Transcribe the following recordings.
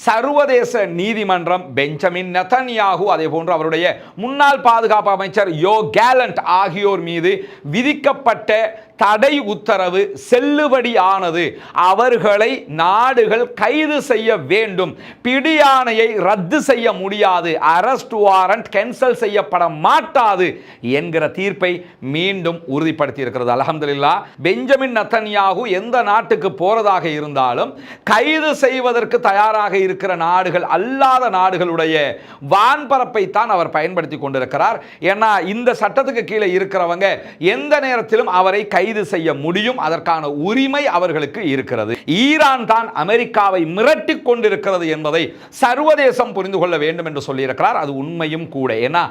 சர்வதேச நீதிமன்றம் பெஞ்சமின் நெத்தன்யாகு அதே போன்று அவருடைய முன்னாள் பாதுகாப்பு அமைச்சர் யோ கேலண்ட் ஆகியோர் மீது விதிக்கப்பட்ட தடை உத்தரவு செல்லுபடியானது. அவர்களை நாடுகள் கைது செய்ய வேண்டும். பிடியானையை ரத்து செய்ய முடியாது. அரஸ்ட் வாரண்ட் கேன்சல் செய்யப்பட மாட்டாது என்கிற தீர்ப்பை மீண்டும் உறுதிப்படுத்தி இருக்கிறது அலமதுல்லா பெஞ்சமின் நத்தன்யாகு எந்த நாட்டுக்கு போறதாக இருந்தாலும் கைது செய்வதற்கு தயாராக இருக்கிற நாடுகள் அல்லாத நாடுகளுடைய வான்பரப்பை தான் அவர் பயன்படுத்தி கொண்டிருக்கிறார். ஏன்னா இந்த சட்டத்துக்கு கீழே இருக்கிறவங்க எந்த நேரத்திலும் அவரை கைது செய்ய முடியும். அதற்கான உரிமை அவர்களுக்கு இருக்கிறது. ஈரான் தான் அமெரிக்காவை மிரட்டி கொண்டிருக்கிறது என்பதை சர்வதேசம் புரிந்து கொள்ள வேண்டும் என்று சொல்லியிருக்கிறார். அது உண்மையும் கூட. ஏன்னா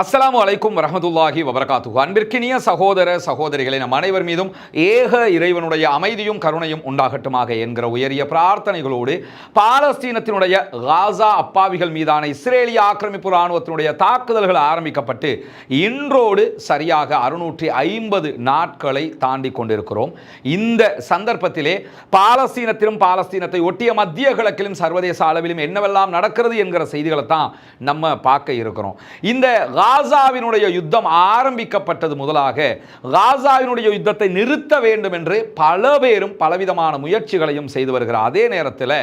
அஸ்லாம் அலைக்கும் வரஹமத்துல்லாஹி வபரகாத்து அன்பிற்கினிய சகோதர சகோதரிகளை நம் அனைவர் மீதும் ஏக இறைவனுடைய அமைதியும் கருணையும் உண்டாகட்டுமாக என்கிற உயரிய பிரார்த்தனைகளோடு பாலஸ்தீனத்தினுடைய காசா அப்பாவிகள் மீதான இஸ்ரேலிய ஆக்கிரமிப்பு இராணுவத்தினுடைய தாக்குதல்கள் ஆரம்பிக்கப்பட்டு இன்றோடு சரியாக அறுநூற்றி ஐம்பது நாட்களை தாண்டி கொண்டிருக்கிறோம். இந்த சந்தர்ப்பத்திலே பாலஸ்தீனத்திலும் பாலஸ்தீனத்தை ஒட்டிய மத்திய கிழக்கிலும் சர்வதேச அளவிலும் என்னவெல்லாம் நடக்கிறது என்கிற செய்திகளை தான் நம்ம பார்க்க இருக்கிறோம். இந்த காசாவினுடைய யுத்தம் ஆரம்பிக்கப்பட்டது முதலாக காசாவினுடைய யுத்தத்தை நிறுத்த வேண்டும் என்று பல பேரும் பலவிதமான முயற்சிகளையும் செய்து வருகிறார். அதே நேரத்தில்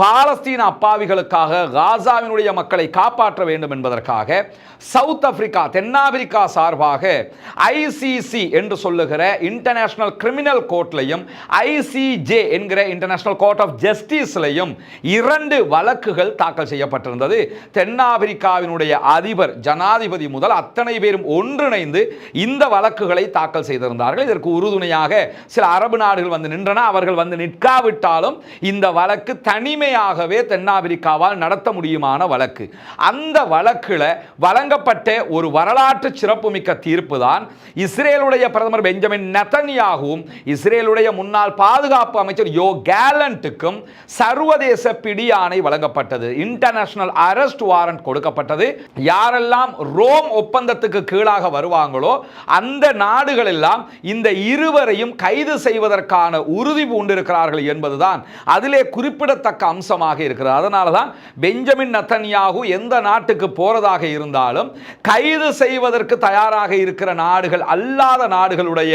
பாலஸ்தீன அப்பாவிகளுக்காக காசாவினுடைய மக்களை காப்பாற்ற வேண்டும் என்பதற்காக சவுத் ஆப்பிரிக்கா தென்னாப்பிரிக்கா சார்பாக ஐசிசி என்று சொல்லுகிற இன்டர்நேஷனல் கிரிமினல் கோர்ட்லையும் ஐசிஜே என்கிற இன்டர்நேஷனல் கோர்ட் ஆஃப் ஜஸ்டிஸ்லையும் இரண்டு வழக்குகள் தாக்கல் செய்யப்பட்டிருந்தது. தென்னாப்பிரிக்காவினுடைய அதிபர் ஜனாதிபதி முதல் அத்தனை பேரும் ஒன்றிணைந்து இந்த வழக்குகளை தாக்கல் செய்திருந்தார்கள். இதற்கு உறுதுணையாக சில அரபு நாடுகள் வந்து நின்றன. அவர்கள் வந்து நிற்காவிட்டாலும் இந்த வழக்கு தனிமையாகவே தென்னாப்பிரிக்காவால் நடத்த முடியுமான வழக்கு. அந்த வழக்கில் வழங்கப்பட்ட ஒரு வரலாற்று சிறப்புமிக்க தீர்ப்பு தான் இஸ்ரேலுடைய பிரதமர் பெஞ்சமின் நெத்தனியாகவும் இஸ்ரேலுடைய முன்னாள் பாதுகாப்பு அமைச்சர் யோ கேலண்ட்டுக்கும் சர்வதேச பிடியாணை வழங்கப்பட்டது. இன்டர்நேஷனல் அரெஸ்ட் வாரண்ட் கொடுக்கப்பட்டது. யாரெல்லாம் ரோ ரோம் ஒப்பந்தத்துக்கு கீழாக வருவாங்களோ அந்த நாடுகள் எல்லாம் இந்த இருவரையும் கைது செய்வதற்கான உறுதி பூண்டிருக்கிறார்கள் என்பதுதான் அதிலே குறிப்பிடத்தக்க அம்சமாக இருக்கிறது. அதனால தான் பெஞ்சமின் நத்தன்யாகு எந்த நாட்டுக்கு போறதாக இருந்தாலும் கைது செய்வதற்கு தயாராக இருக்கிற நாடுகள் அல்லாத நாடுகளுடைய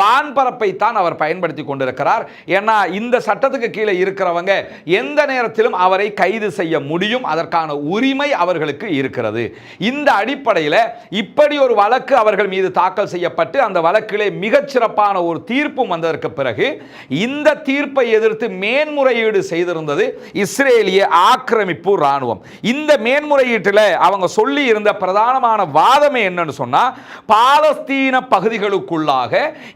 வான்பரப்பை தான் அவர் பயன்படுத்தி கொண்டிருக்கிறார். ஏன்னா இந்த சட்டத்துக்கு கீழே இருக்கிறவங்க எந்த நேரத்திலும் அவரை கைது செய்ய முடியும். அதற்கான உரிமை அவர்களுக்கு இருக்கிறது. இந்த அடிப்படையில் இப்படி ஒரு வழக்கு அவர்கள் மீது தாக்கல் செய்யப்பட்டு அந்த வழக்கிலே மிகச்சிறப்பான ஒரு தீர்ப்பும் வந்ததற்கு பிறகு இந்த தீர்ப்பை எதிர்த்து மேன்முறையீடு செய்திருந்தது இஸ்ரேலிய ஆக்கிரமிப்பு இராணுவம். இந்த மேன்முறையீட்டில் அவங்க சொல்லி இருந்த பிரதானமான வாதமே என்னன்னு சொன்னா பாலஸ்தீன பகுதிகளுக்குள்ளாக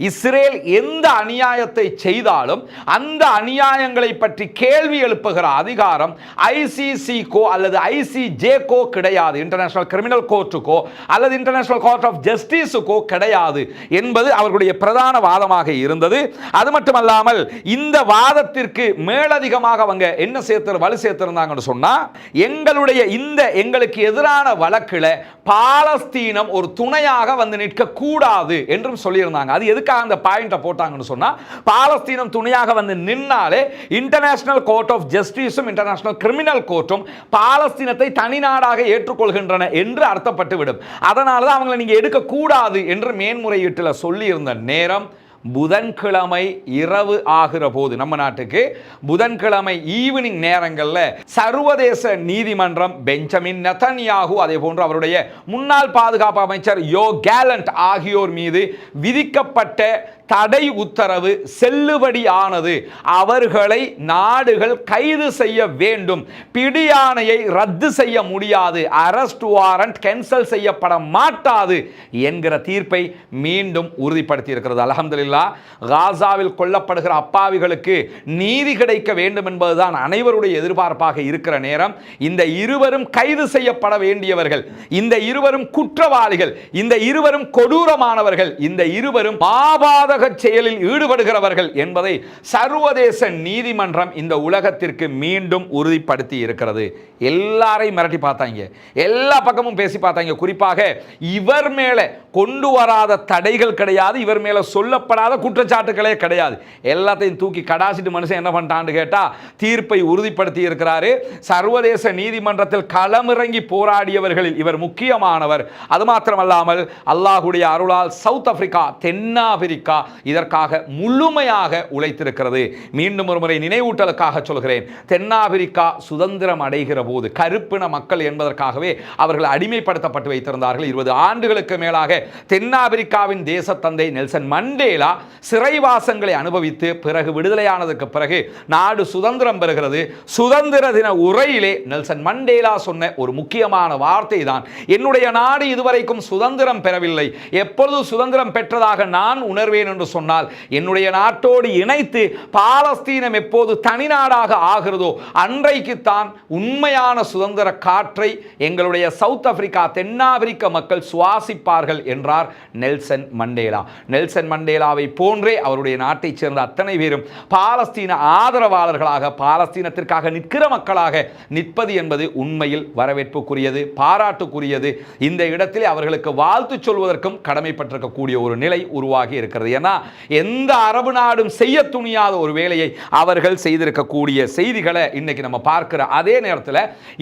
இஸ்ரேல் எந்த அநியாயத்தை செய்தாலும் அந்த அநியாயங்களை பற்றி கேள்வி எழுப்புகிற அதிகாரம் ஐசிசிக்கோ அல்லது ஐசிஜேக்கோ கிடையாது இன்டர்நேஷனல் கிரிமினல் கோர்ட் கோர்ட்டுக்கோ அல்லது இன்டர்நேஷனல் கோர்ட் ஆஃப் ஜஸ்டிஸுக்கோ கிடையாது என்பது அவர்களுடைய பிரதான வாதமாக இருந்தது. அது மட்டுமல்லாமல் இந்த வாதத்திற்கு மேலதிகமாக அவங்க என்ன சேர்த்து வலு சேர்த்திருந்தாங்கன்னு சொன்னால் எங்களுடைய இந்த எங்களுக்கு எதிரான வழக்கில் பாலஸ்தீனம் ஒரு துணையாக வந்து நிற்கக்கூடாது என்றும் சொல்லியிருந்தாங்க. அது எதுக்காக அந்த பாயிண்ட்டை போட்டாங்கன்னு சொன்னா பாலஸ்தீனம் துணையாக வந்து நின்னாலே இன்டர்நேஷனல் கோர்ட் ஆஃப் ஜஸ்டிஸும் இன்டர்நேஷனல் கிரிமினல் கோர்ட்டும் பாலஸ்தீனத்தை தனிநாடாக ஏற்றுக்கொள்கின்றன என்று அர்த்தப்பட்டு விடும் அதனால தான் அவங்களை நீங்கள் எடுக்கக்கூடாது என்று மேன்முறையீட்டில் சொல்லியிருந்த நேரம் புதன்கிழமை இரவு ஆகிற போது நம்ம நாட்டுக்கு புதன்கிழமை ஈவினிங் நேரங்களில் சர்வதேச நீதிமன்றம் பெஞ்சமின் நெதன்யாகு அதே போன்று அவருடைய முன்னாள் பாதுகாப்பு அமைச்சர் யோ கேலண்ட் ஆகியோர் மீது விதிக்கப்பட்ட தடை உத்தரவு செல்லுபடியானது. அவர்களை நாடுகள் கைது செய்ய வேண்டும். பிடியானையை ரத்து செய்ய முடியாது. அரஸ்ட் வாரண்ட் கேன்சல் செய்யப்பட மாட்டாது என்கிற தீர்ப்பை மீண்டும் உறுதிப்படுத்தி இருக்கிறது அலமதுல்லா காசாவில் கொல்லப்படுகிற அப்பாவிகளுக்கு நீதி கிடைக்க வேண்டும் என்பதுதான் அனைவருடைய எதிர்பார்ப்பாக இருக்கிற நேரம். இந்த இருவரும் கைது செய்யப்பட வேண்டியவர்கள் இந்த இருவரும் குற்றவாளிகள் இந்த இருவரும் கொடூரமானவர்கள் இந்த இருவரும் ஆபாதக செயலில் ஈடுபடுகிறவர்கள் என்பதை சர்வதேச நீதிமன்றம் இந்த உலகத்திற்கு மீண்டும் உறுதிப்படுத்தி இருக்கிறது. எல்லாரையும் மிரட்டி பார்த்தாங்க. எல்லா பக்கமும் பேசி பார்த்தாங்க. குறிப்பாக இவர் மேலே கொண்டு வராத தடைகள் கிடையாது இவர் மேலே சொல்லப்படாத குற்றச்சாட்டுகளே கிடையாது. எல்லாத்தையும் தூக்கி கடாசிட்டு மனுஷன் என்ன பண்ணிட்டான்னு கேட்டால் தீர்ப்பை உறுதிப்படுத்தி இருக்கிறாரு. சர்வதேச நீதிமன்றத்தில் களமிறங்கி போராடியவர்களில் இவர் முக்கியமானவர். அது மாத்திரமல்லாமல் அல்லாஹுடைய அருளால் சவுத் ஆப்பிரிக்கா தென்னாப்பிரிக்கா இதற்காக முழுமையாக உழைத்திருக்கிறது. மீண்டும் ஒரு முறை நினைவூட்டலுக்காக சொல்கிறேன். தென்னாப்பிரிக்கா சுதந்திரம் அடைகிற போது கருப்பின மக்கள் என்பதற்காகவே அவர்கள் அடிமைப்படுத்தப்பட்டு வைத்திருந்தார்கள். இருபது ஆண்டுகளுக்கு மேலாக தென்னாப்பிரிக்காவின் தேசத்தந்தை நெல்சன் மண்டேலா சிறைவாசங்களை அனுபவித்து பிறகு விடுதலையானதுக்கு பிறகு நாடு சுதந்திரம் பெறுகிறது. சுதந்திர தின உரையிலே நெல்சன் மண்டேலா சொன்ன ஒரு முக்கியமான வார்த்தை தான். என்னுடைய நாடு இதுவரைக்கும் சுதந்திரம் பெறவில்லை. எப்பொழுது சுதந்திரம் பெற்றதாக நான் உணர்வேன் என்று சொன்னால் என்னுடைய நாட்டோடு இணைத்து பாலஸ்தீனம் எப்போது தனிநாடாக ஆகிறதோ அன்றைக்குத்தான் உண்மையான சுதந்திர காற்றை எங்களுடைய சவுத் ஆப்பிரிக்கா தென்னாப்பிரிக்க மக்கள் சுவாசிப்பார்கள் என்றார் நெல்சன் மண்டேலா. நெல்சன் மண்டேலாவை போன்றே அவருடைய நாட்டைச் சேர்ந்த அத்தனை பேரும் பாலஸ்தீன ஆதரவாளர்களாக பாலஸ்தீனத்திற்காக நிற்கிற மக்களாக நிற்பது என்பது உண்மையில் வரவேற்புக்குரியது பாராட்டுக்குரியது. இந்த இடத்திலே அவர்களுக்கு வாழ்த்து சொல்வதற்கும் கடமைப்பட்டிருக்கக்கூடிய ஒரு நிலை உருவாகி இருக்கிறது. என ஏன்னா எந்த அரபு நாடும் செய்ய துணியாத ஒரு வேலையை அவர்கள் செய்திருக்கக்கூடிய செய்திகளை இன்னைக்கு நம்ம பார்க்கிற அதே நேரத்தில்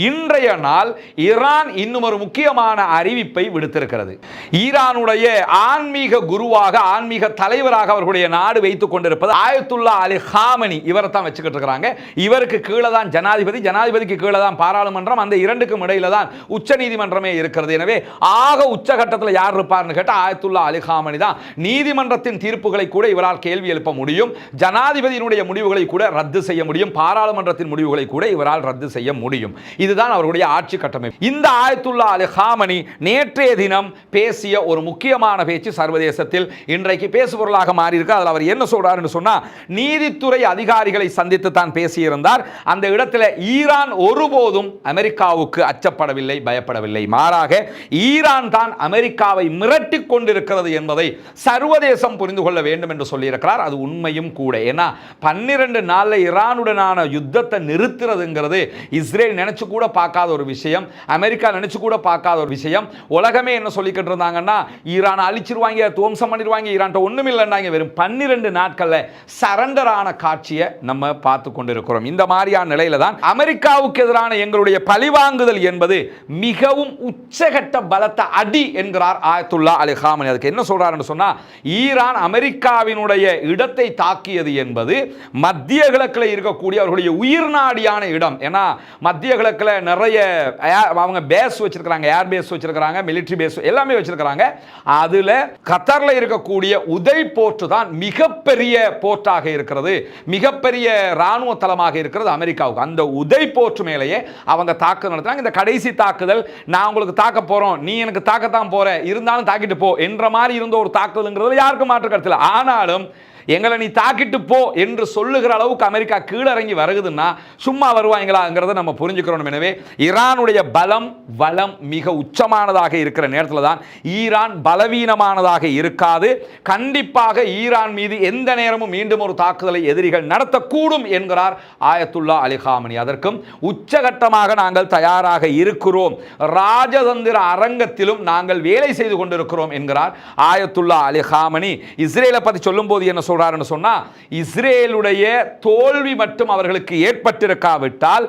இன்றைய நாள் ஈரான் இன்னும் ஒரு முக்கியமான அறிவிப்பை விடுத்திருக்கிறது. ஈரானுடைய ஆன்மீக குருவாக ஆன்மீக தலைவராக அவர்களுடைய நாடு வைத்துக் கொண்டிருப்பது ஆயத்துல்லா அலி ஹாமனி. இவரை தான் வச்சுக்கிட்டு இருக்கிறாங்க. இவருக்கு கீழே தான் ஜனாதிபதி ஜனாதிபதிக்கு கீழே தான் பாராளுமன்றம் அந்த இரண்டுக்கும் இடையில தான் உச்ச நீதிமன்றமே இருக்கிறது. எனவே ஆக உச்சகட்டத்தில் யார் இருப்பார்னு கேட்டால் ஆயத்துல்லா அலி ஹாமனி தான். நீதிமன்றத்தின் தீர்ப்பு தீர்ப்புகளை கூட இவரால் கேள்வி எழுப்ப முடியும். ஜனாதிபதியினுடைய முடிவுகளை கூட ரத்து செய்ய முடியும். பாராளுமன்றத்தின் முடிவுகளை கூட இவரால் ரத்து செய்ய முடியும். இதுதான் அவருடைய ஆட்சி கட்டமைப்பு. இந்த ஆயத்துல்லா அலி ஹாமனி நேற்றைய தினம் பேசிய ஒரு முக்கியமான பேச்சு சர்வதேசத்தில் இன்றைக்கு பேசுபொருளாக மாறியிருக்கு. அதில் அவர் என்ன சொல்றாருன்னு சொன்னா நீதித்துறை அதிகாரிகளை சந்தித்து தான் பேசியிருந்தார். அந்த இடத்துல ஈரான் ஒருபோதும் அமெரிக்காவுக்கு அச்சப்படவில்லை பயப்படவில்லை. மாறாக ஈரான் தான் அமெரிக்காவை மிரட்டி கொண்டிருக்கிறது என்பதை சர்வதேசம் புரிந்து தெரிந்து கொள்ள வேண்டும் என்று சொல்லியிருக்கிறார். அது உண்மையும் கூட. ஏன்னா பன்னிரண்டு நாளில் ஈரானுடனான யுத்தத்தை நிறுத்துறதுங்கிறது இஸ்ரேல் நினைச்சு கூட பார்க்காத ஒரு விஷயம் அமெரிக்கா நினைச்சு கூட பார்க்காத ஒரு விஷயம். உலகமே என்ன சொல்லிக்கிட்டு இருந்தாங்கன்னா ஈரான் அழிச்சிருவாங்க துவம்சம் பண்ணிடுவாங்க ஈரான்ட்ட ஒன்றும் இல்லைன்னாங்க வெறும் பன்னிரண்டு நாட்களில் சரண்டர் ஆன காட்சியை நம்ம பார்த்து கொண்டிருக்கிறோம். இந்த மாதிரியான நிலையில தான் அமெரிக்காவுக்கு எதிரான எங்களுடைய பழிவாங்குதல் என்பது மிகவும் உச்சகட்ட பலத்த அடி என்கிறார் ஆயத்துல்லா அலி ஹாமனி. அதுக்கு என்ன சொல்றாருன்னு சொன்னா ஈரான் அமெரிக்காவினுடைய இடத்தை தாக்கியது என்பது மத்திய கிழக்கில் இருக்கக்கூடிய அவர்களுடைய உயிர் நாடியான இடம். ஏன்னா மத்திய கிழக்கில் நிறைய அவங்க பேஸ் வச்சிருக்கிறாங்க. ஏர் பேஸ் வச்சிருக்கிறாங்க மிலிட்ரி பேஸ் எல்லாமே வச்சிருக்கிறாங்க. அதில் கத்தரில் இருக்கக்கூடிய உதய் போர்ட் தான் மிகப்பெரிய போர்ட்டாக இருக்கிறது. மிகப்பெரிய ராணுவ தளமாக இருக்கிறது அமெரிக்காவுக்கு. அந்த உதய் போர்ட் மேலேயே அவங்க தாக்குதல் நடத்துறாங்க. இந்த கடைசி தாக்குதல் நான் உங்களுக்கு தாக்க போகிறோம் நீ எனக்கு தாக்கத்தான் போகிற இருந்தாலும் தாக்கிட்டு போ. என்ற மாதிரி இருந்த ஒரு தாக்குதல்ங்கிறது யாருக்கும் மாற்று கருத்து ஆனாலும் எங்களை நீ தாக்கிட்டு போ என்று சொல்லுகிற அளவுக்கு அமெரிக்கா கீழறங்கி வருகுதுன்னா சும்மா வருவாங்களாங்கிறத நம்ம புரிஞ்சுக்கிறோம். எனவே ஈரானுடைய பலம் வளம் மிக உச்சமானதாக இருக்கிற நேரத்தில் தான் ஈரான் பலவீனமானதாக இருக்காது. கண்டிப்பாக ஈரான் மீது எந்த நேரமும் மீண்டும் ஒரு தாக்குதலை எதிரிகள் நடத்தக்கூடும் என்கிறார் ஆயத்துல்லா அலிகாமணி அதற்கும் உச்சகட்டமாக நாங்கள் தயாராக இருக்கிறோம். ராஜதந்திர அரங்கத்திலும் நாங்கள் வேலை செய்து கொண்டிருக்கிறோம் என்கிறார் ஆயத்துல்லா அலிகாமணி இஸ்ரேலை பற்றி சொல்லும்போது என்ன சொல்கிறாருன்னு சொன்னால் இஸ்ரேலுடைய தோல்வி மட்டும் அவர்களுக்கு ஏற்பட்டிருக்காவிட்டால்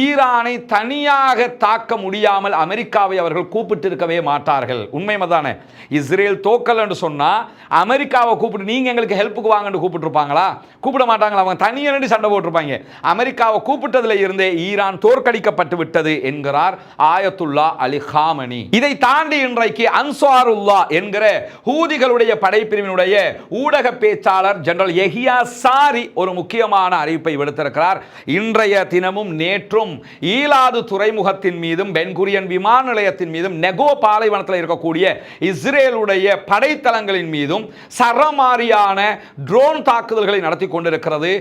ஈரானை தனியாக தாக்க முடியாமல் அமெரிக்காவை அவர்கள் கூப்பிட்டிருக்கவே மாட்டார்கள். உண்மை தானே இஸ்ரேல் தோக்கல் சொன்னால் அமெரிக்காவை கூப்பிட்டு நீங்கள் எங்களுக்கு ஹெல்ப்புக்கு வாங்கன்னு கூப்பிட்டுருப்பாங்களா? கூப்பிட மாட்டாங்களா? அவங்க தனியாக சண்டை போட்டிருப்பாங்க. அமெரிக்காவை கூப்பிட்டதில் இருந்தே ஈரான் தோற்கடிக்கப்பட்டு விட்டது என்கிறார் ஆயத்துல்லா அலி ஹாமனி. இதை தாண்டி இன்றைக்கு அன்சாருல்லா என்கிற ஹூதிகளுடைய படைப்பிரிவினுடைய ஊடக பேச்சாளர் ஜெனரல் எஹியா சாரி ஒரு முக்கியமான அறிவிப்பை விடுத்திருக்கிறார். இன்றைய தினமும் நேற்றும் ஈலாது துறைமுகத்தின் மீதும் பென்குரியன் விமான நிலையத்தின் மீதும் நெகோ பாலைவனத்தில் இருக்கக்கூடிய இஸ்ரேலுடைய படைத்தளங்களின் மீதும் சரமாரியான ட்ரோன் தாக்குதல்களை நடத்தி கொண்டிருக்கிறது.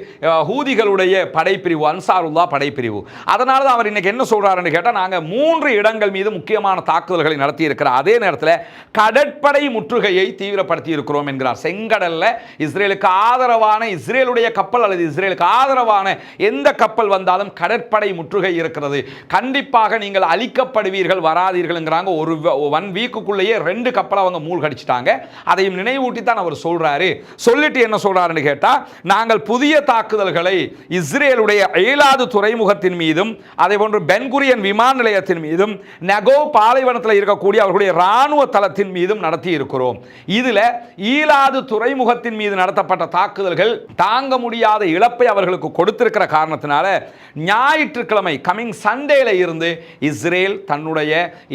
ஹூதிகளுடைய படைப்பிரிவு அன்சாருல்லா படைப்பிரிவு. அதனால தான் அவர் இன்னைக்கு என்ன சொல்றாருன்னு கேட்டால் நாங்கள் மூன்று இடங்கள் மீது முக்கியமான தாக்குதல்களை நடத்தி இருக்கிற அதே நேரத்தில் கடற்படை முற்றுகையை தீவிரப்படுத்தி இருக்கிறோம் என்கிறார். செங்கடல்ல இஸ்ரேலுக்கு ஆதரவான இஸ்ரேலுடைய கப்பல் அல்லது இஸ்ரேலுக்கு ஆதரவான எந்த கப்பல் வந்தாலும் கடற்படை முற்றுகை இருக்கிறது. கண்டிப்பாக நீங்கள் அழிக்கப்படுவீர்கள் வராதீர்கள்ங்கிறாங்க. ஒரு ஒன் வீக்குக்குள்ளேயே ரெண்டு கப்பலை அவங்க மூழ்கடிச்சிட்டாங்க. அதையும் நினைவூட்டி தான் அவர் சொல்றாரு. சொல்லிட்டு என்ன சொல்கிறாருன்னு கேட்டால் நாங்கள் புதிய தாக்குதல்களை இஸ்ரேலுடைய ஏழாவது துறைமுகத்தின் மீதும் அதே போன்று பென்குரியன் விமான நிலையத்தின் மீதும் நெகோ பாலைவனத்தில் இருக்கக்கூடிய அவர்களுடைய ராணுவ தளத்தின் மீதும் நடத்தி இருக்கிறோம் இதுல ஈலாது துறைமுகத்தின் மீது நடத்த நடத்தப்பட்ட தாக்குதல்கள் தாங்க முடியாத இழப்பை அவர்களுக்கு கொடுத்திருக்கிற காரணத்தினால ஞாயிற்றுக்கிழமை கமிங் சண்டேல இருந்து இஸ்ரேல் தன்னுடைய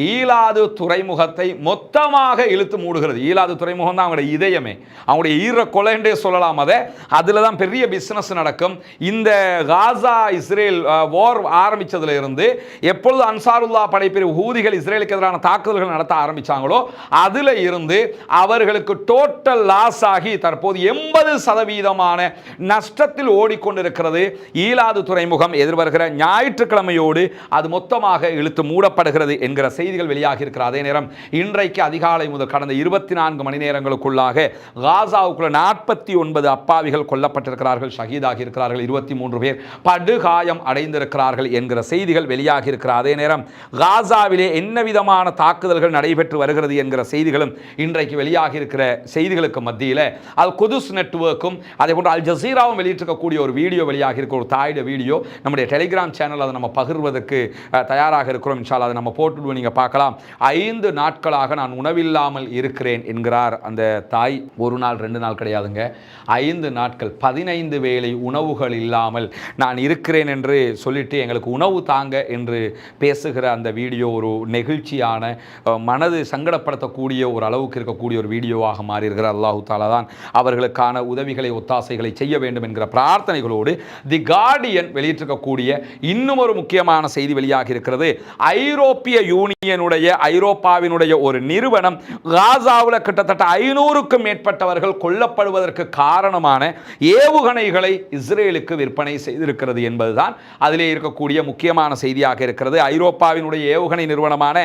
ஈலாது துறைமுகத்தை மொத்தமாக இழுத்து மூடுகிறது. ஈலாது துறைமுகம் தான் அவங்களுடைய இதயமே. அவங்களுடைய ஈர கொலைன்றே சொல்லலாம் அதை. அதில் தான் பெரிய பிஸ்னஸ் நடக்கும். இந்த காசா இஸ்ரேல் வார் ஆரம்பித்ததுல இருந்து எப்பொழுது அன்சாருல்லா படைப்பிரிவு ஹூதிகள் இஸ்ரேலுக்கு எதிரான தாக்குதல்கள் நடத்த ஆரம்பித்தாங்களோ அதில் இருந்து அவர்களுக்கு டோட்டல் லாஸ் ஆகி தற்போது எண்பது சதவீதமான நஷ்டத்தில் ஓடிக்கொண்டிருக்கிறது. ஈலாது துறைமுகம் எதிர்வருகிற ஞாயிற்றுக்கிழமையோடு அது மொத்தமாக இழுத்து மூடப்படுகிறது என்கிற செய்திகள் வெளியாகி இருக்கிற அதே நேரம் இன்றைக்கு அதிகாலை முதல் கடந்த இருபத்தி நான்கு மணி நேரங்களுக்குள்ளாக காசாவுக்குள்ள நாற்பத்தி ஒன்பது அப்பாவிகள் கொல்லப்பட்டிருக்கிறார்கள் ஷஹீதாகி இருக்கிறார்கள் இருபத்தி மூன்று பேர் படுகாயம் அடைந்திருக்கிறார்கள் என்கிற செய்திகள் வெளியாகி இருக்கிற அதே நேரம் காசாவிலே என்ன விதமான தாக்குதல்கள் நடைபெற்று வருகிறது என்கிற செய்திகளும் இன்றைக்கு வெளியாகி இருக்கிற செய்திகளுக்கு மத்தியில் அது குதுஸ் நெட்ஒர்க்கும் அதே போன்று அல் ஜசீராவும் வெளியிட்டிருக்கக்கூடிய ஒரு வீடியோ வெளியாக இருக்க ஒரு தாயிட வீடியோ. நம்முடைய டெலிகிராம் சேனல் அதை நம்ம பகிர்வதற்கு தயாராக இருக்கிறோம். என்றால் அதை நம்ம போட்டுடுவோம் நீங்கள் பார்க்கலாம். ஐந்து நாட்களாக நான் உணவில்லாமல் இருக்கிறேன் என்கிறார் அந்த தாய். ஒரு நாள் ரெண்டு நாள் கிடையாதுங்க. ஐந்து நாட்கள் பதினைந்து வேளை உணவுகள் இல்லாமல் நான் இருக்கிறேன் என்று சொல்லிட்டு எங்களுக்கு உணவு தாங்க என்று பேசுகிற அந்த வீடியோ ஒரு நெகிழ்ச்சியான மனது சங்கடப்படுத்தக்கூடிய ஒரு அளவுக்கு இருக்கக்கூடிய ஒரு வீடியோவாக மாறி அல்லாஹு தாலா தான் அவர்களுக்கான உதவிகளை ஒத்தாசைகளை செய்ய வேண்டும் என்கிற பிரார்த்தனைகளோடு தி கார்டியன் வெளியிட்டிருக்கக்கூடிய இன்னும் ஒரு முக்கியமான செய்தி வெளியாகி இருக்கிறது. ஐரோப்பிய யூனியனுடைய ஐரோப்பாவினுடைய ஒரு நிறுவனம் காசாவில் கிட்டத்தட்ட ஐநூறுக்கும் மேற்பட்டவர்கள் கொல்லப்படுவதற்கு காரணமான ஏவுகணைகளை இஸ்ரேலுக்கு விற்பனை செய்திருக்கிறது என்பதுதான் அதிலே இருக்கக்கூடிய முக்கியமான செய்தியாக இருக்கிறது. ஐரோப்பாவினுடைய ஏவுகணை நிறுவனமான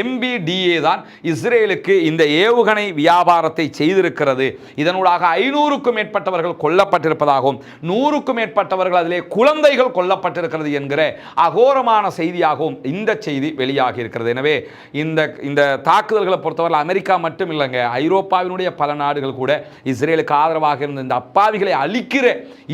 எம்பிடிஏ தான் இஸ்ரேலுக்கு இந்த ஏவுகணை வியாபாரத்தை செய்திருக்கிறது. இதனூடாக நூறுக்கும் மேற்பட்டவர்கள் கொல்லப்பட்டிருப்பதாகவும் நூறுக்கும் மேற்பட்டவர்கள் அதிலே குழந்தைகள் கொல்லப்பட்டிருக்கிறது என்கிற அகோரமான செய்தியாகவும் இந்த செய்தி வெளியாகி இருக்கிறது எனவே இந்த இந்த தாக்குதல்களை பொறுத்தவரை அமெரிக்கா மட்டும் இல்லைங்க ஐரோப்பாவினுடைய பல நாடுகள் கூட இஸ்ரேலுக்கு ஆதரவாக இருந்த இந்த அப்பாவிகளை அழிக்கிற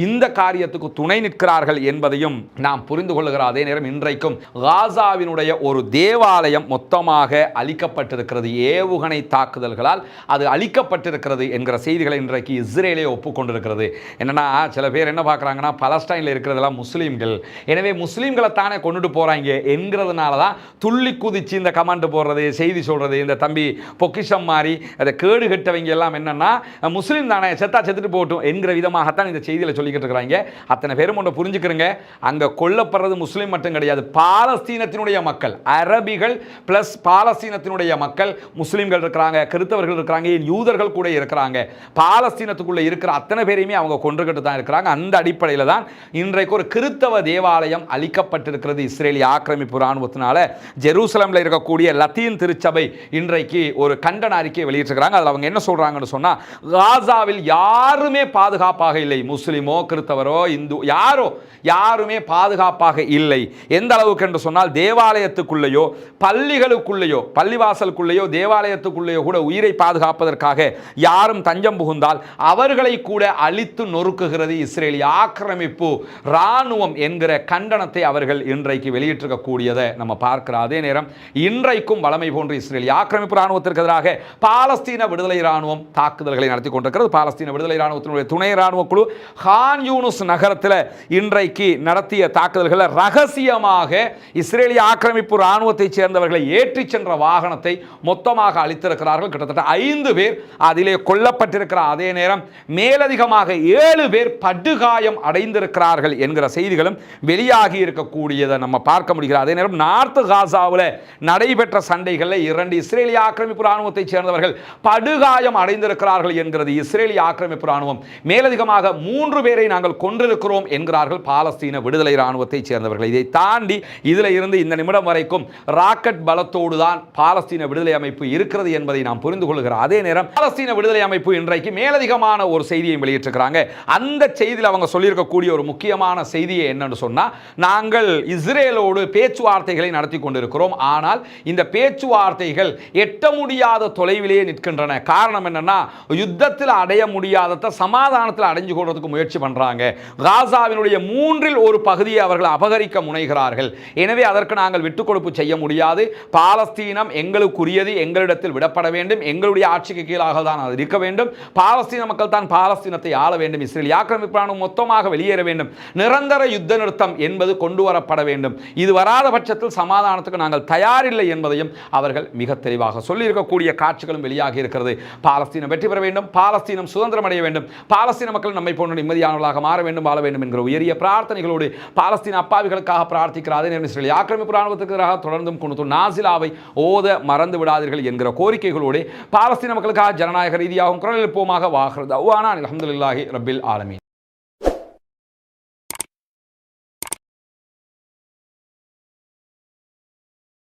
இந்த காரியத்துக்கு துணை நிற்கிறார்கள் என்பதையும் நாம் புரிந்து கொள்ளுகிற அதே நேரம் இன்றைக்கும் காசாவினுடைய ஒரு தேவாலயம் மொத்தமாக அழிக்கப்பட்டிருக்கிறது. ஏவுகணை தாக்குதல்களால் அது அழிக்கப்பட்டிருக்கிறது என்கிற செய்திகளை இன்றைக்கு இஸ்ரேல் ஒப்புக்கொண்டிருக்கிறது. என்னென்னா சில பேர் என்ன பார்க்குறாங்கன்னா பலஸ்டைனில் இருக்கிறதெல்லாம் முஸ்லீம்கள். எனவே முஸ்லீம்களை தானே கொண்டுட்டு போகிறாங்க என்கிறதுனால தான் துள்ளி குதிச்சு இந்த கமெண்ட் போடுறது செய்தி சொல்கிறது இந்த தம்பி பொக்கிஷம் மாதிரி அதை கேடு கெட்டவங்க எல்லாம் என்னென்னா முஸ்லீம் தானே செத்தா செத்துட்டு போகட்டும் என்கிற விதமாகத்தான் இந்த செய்தியில் சொல்லிக்கிட்டு இருக்கிறாங்க. அத்தனை பேரும் ஒன்று புரிஞ்சுக்கிறங்க. அங்கே கொல்லப்படுறது முஸ்லீம் மட்டும் கிடையாது. பாலஸ்தீனத்தினுடைய மக்கள் அரபிகள் ப்ளஸ் பாலஸ்தீனத்தினுடைய மக்கள் முஸ்லீம்கள் இருக்கிறாங்க கிறித்தவர்கள் இருக்கிறாங்க யூதர்கள் கூட இருக்கிறாங்க. பாலஸ்தீனத்துக்குள்ளே இருக்கிற அத்தனை பேரையுமே அவங்க கொன்றுகிட்டு தான் இருக்கிறாங்க. அந்த அடிப்படையில் தான் இன்றைக்கு ஒரு கிறித்தவ தேவாலயம் அழிக்கப்பட்டிருக்கிறது. இஸ்ரேலிய ஆக்கிரமிப்பு இராணுவத்தினால ஜெருசலமில் இருக்கக்கூடிய லத்தீன் திருச்சபை இன்றைக்கு ஒரு கண்டன அறிக்கையை வெளியிட்டிருக்கிறாங்க. அதில் அவங்க என்ன சொல்கிறாங்கன்னு சொன்னால் காசாவில் யாருமே பாதுகாப்பாக இல்லை. முஸ்லீமோ கிறித்தவரோ இந்து யாரோ யாருமே பாதுகாப்பாக இல்லை. எந்த அளவுக்கு என்று சொன்னால் தேவாலயத்துக்குள்ளேயோ பள்ளிகளுக்குள்ளேயோ பள்ளிவாசலுக்குள்ளேயோ தேவாலயத்துக்குள்ளேயோ கூட உயிரை பாதுகாப்பதற்காக யாரும் தஞ்சம் புகுந்தால் அவர் அவர்களை கூட அழித்து நொறுக்குகிறது இஸ்ரேலிய ஆக்கிரமிப்பு இராணுவம் என்கிற கண்டனத்தை அவர்கள் இன்றைக்கு வெளியிட்டிருக்கக்கூடியதை நம்ம பார்க்கிற அதே நேரம் இன்றைக்கும் வளமை போன்ற இஸ்ரேலிய ஆக்கிரமிப்பு இராணுவத்திற்கு எதிராக பாலஸ்தீன விடுதலை இராணுவம் தாக்குதல்களை நடத்தி கொண்டிருக்கிறது. பாலஸ்தீன விடுதலை இராணுவத்தினுடைய துணை இராணுவ குழு ஹான் யூனுஸ் நகரத்தில் இன்றைக்கு நடத்திய தாக்குதல்களை ரகசியமாக இஸ்ரேலிய ஆக்கிரமிப்பு இராணுவத்தைச் சேர்ந்தவர்களை ஏற்றிச் சென்ற வாகனத்தை மொத்தமாக அளித்திருக்கிறார்கள் கிட்டத்தட்ட ஐந்து பேர் அதிலே கொல்லப்பட்டிருக்கிற அதே நேரம் மேலதிகமாக ஏழு பேர் படுகாயம் அடைந்திருக்கிறார்கள் என்கிற செய்திகளும் வெளியாகி இருக்கக்கூடியதை நம்ம பார்க்க முடிகிறது. அதே நேரம் நார்த் காசாவில் நடைபெற்ற சண்டைகளில் இரண்டு இஸ்ரேலிய ஆக்கிரமிப்பு இராணுவத்தைச் சேர்ந்தவர்கள் படுகாயம் அடைந்திருக்கிறார்கள் என்கிறது இஸ்ரேலிய ஆக்கிரமிப்பு ராணுவம் மேலதிகமாக மூன்று பேரை நாங்கள் கொன்றிருக்கிறோம் என்கிறார்கள் பாலஸ்தீன விடுதலை ராணுவத்தைச் சேர்ந்தவர்கள். இதை தாண்டி இதில் இருந்து இந்த நிமிடம் வரைக்கும் ராக்கெட் பலத்தோடு தான் பாலஸ்தீன விடுதலை அமைப்பு இருக்கிறது என்பதை நாம் புரிந்து கொள்கிறோம். அதே நேரம் பாலஸ்தீன விடுதலை அமைப்பு இன்றைக்கு மேலதிகமான முக்கியமான ஒரு செய்தியை வெளியிட்டிருக்கிறாங்க. அந்த செய்தியில் அவங்க சொல்லியிருக்கக்கூடிய ஒரு முக்கியமான செய்தியை என்னன்னு சொன்னால் நாங்கள் இஸ்ரேலோடு பேச்சுவார்த்தைகளை நடத்தி கொண்டிருக்கிறோம். ஆனால் இந்த பேச்சுவார்த்தைகள் எட்ட முடியாத தொலைவிலேயே நிற்கின்றன. காரணம் என்னன்னா யுத்தத்தில் அடைய முடியாததை சமாதானத்தில் அடைஞ்சு கொள்றதுக்கு முயற்சி பண்ணுறாங்க காசாவினுடைய மூன்றில் ஒரு பகுதியை அவர்கள் அபகரிக்க முனைகிறார்கள். எனவே அதற்கு நாங்கள் விட்டுக் கொடுப்பு செய்ய முடியாது. பாலஸ்தீனம் எங்களுக்குரியது எங்களிடத்தில் விடப்பட வேண்டும். எங்களுடைய ஆட்சிக்கு கீழாக தான் அது இருக்க வேண்டும். பாலஸ்தீன மக்கள் தான் பாலஸ்தீனத்தை ஆள வேண்டும். இஸ்ரேல் ஆக்கிரமிப்பான மொத்தமாக வெளியேற வேண்டும். நிரந்தர யுத்த நிறுத்தம் என்பது கொண்டு வரப்பட வேண்டும். இது வராத பட்சத்தில் சமாதானத்துக்கு நாங்கள் தயாரில்லை என்பதையும் அவர்கள் மிக தெளிவாக சொல்லியிருக்கக்கூடிய காட்சிகளும் வெளியாகி இருக்கிறது. பாலஸ்தீனம் வெற்றி பெற வேண்டும். பாலஸ்தீனம் சுதந்திரம் அடைய வேண்டும். பாலஸ்தீன மக்கள் நம்மை போன்ற நிம்மதியானவர்களாக மாற வேண்டும் வாழ வேண்டும் என்கிற உயரிய பிரார்த்தனைகளோடு பாலஸ்தீன அப்பாவிகளுக்காக பிரார்த்திக்கிற அதே நேரம் இஸ்ரேல் ஆக்கிரமிப்பு ராணுவத்துக்கு எதிராக தொடர்ந்தும் கொண்டு நாசிலாவை ஓத மறந்து விடாதீர்கள் என்கிற கோரிக்கைகளோடு பாலஸ்தீன மக்களுக்காக ஜனநாயக ரீதியாகவும் குரல் எழுப்பமாக வாகிறது அவ்வானா அலமதுல்லாஹி ரபில் ஆலமீன்